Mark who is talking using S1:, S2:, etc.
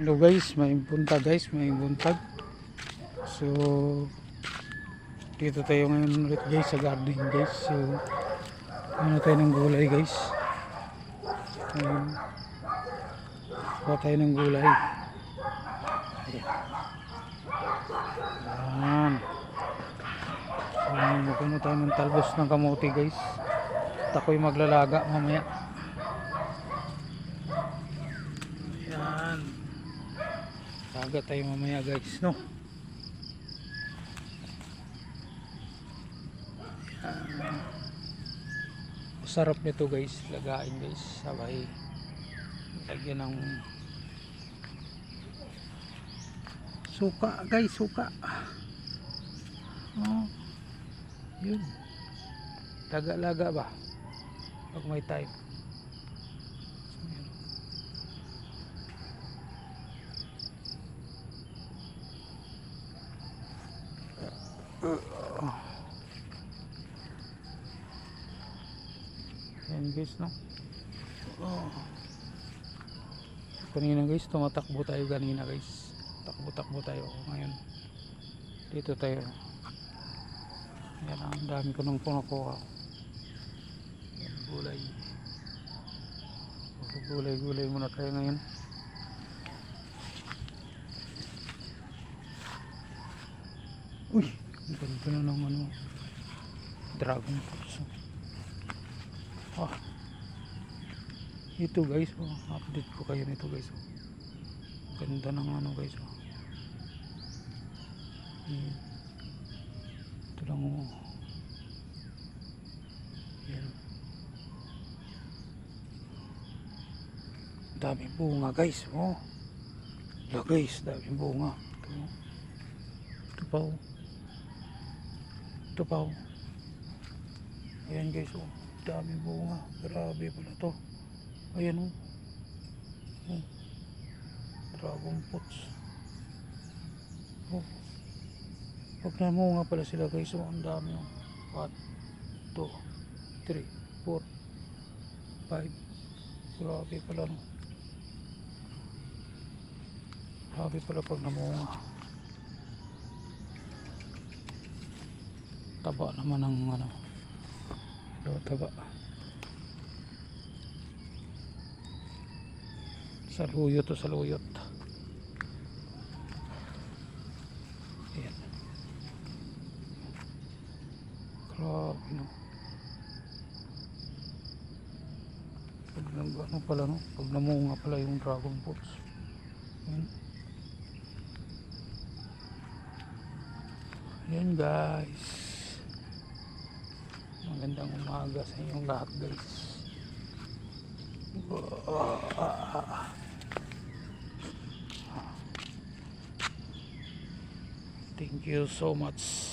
S1: Hello guys, may buntag guys, may buntag. So dito tayo ngayon ulit guys sa garden guys. So ano tayo ng gulay guys. Ayun. Kuha tayo ng gulay. Ayan. So magkano tayo ng talbos ng kamote guys. At ako'y maglalaga mamaya. Ayan. Laga tayo mamaya guys, no? Ayan. Masarap nito guys, lagain guys, sabay lagyan ng suka guys, suka. Oh. Yun. Laga-laga ba? Pag may time. Yan guys no. Oh. Kanina guys, tumatakbo tayo kanina guys. Takbo-takbo tayo ngayon. Dito tayo. Yan ang dami ko nang punakuha. Yan gulay. Gulay-gulay muna tayo ngayon. Uy, ganda na ng ano. Dragon fruits. oh. Ah. Ito guys, oh, update ko kayo nito guys. Oh. Ganda ng ano guys. Oh. Hmm. Ito lang oh. Yan. Dami bunga guys. Oh. La guys, dami bunga. Ito. oh. Ito pa oh. Ito pa oh. Ayan guys oh. Dami bunga. Grabe pala to. Ayan oh. oh. Dragon fruits. Oh. Pag namunga pala sila guys, oh, ang dami oh. 1, 2, 3, 4, 5. Grabe pala no. Grabe pala pag namunga. Taba naman ng ano. Taba. Saluyot to saluyot. Ayan. Grabe no. Pag ano pala no, pag namunga pala yung dragon fruits. Ayan. Ayan guys. Magandang umaga sa inyong lahat guys. Thank you so much.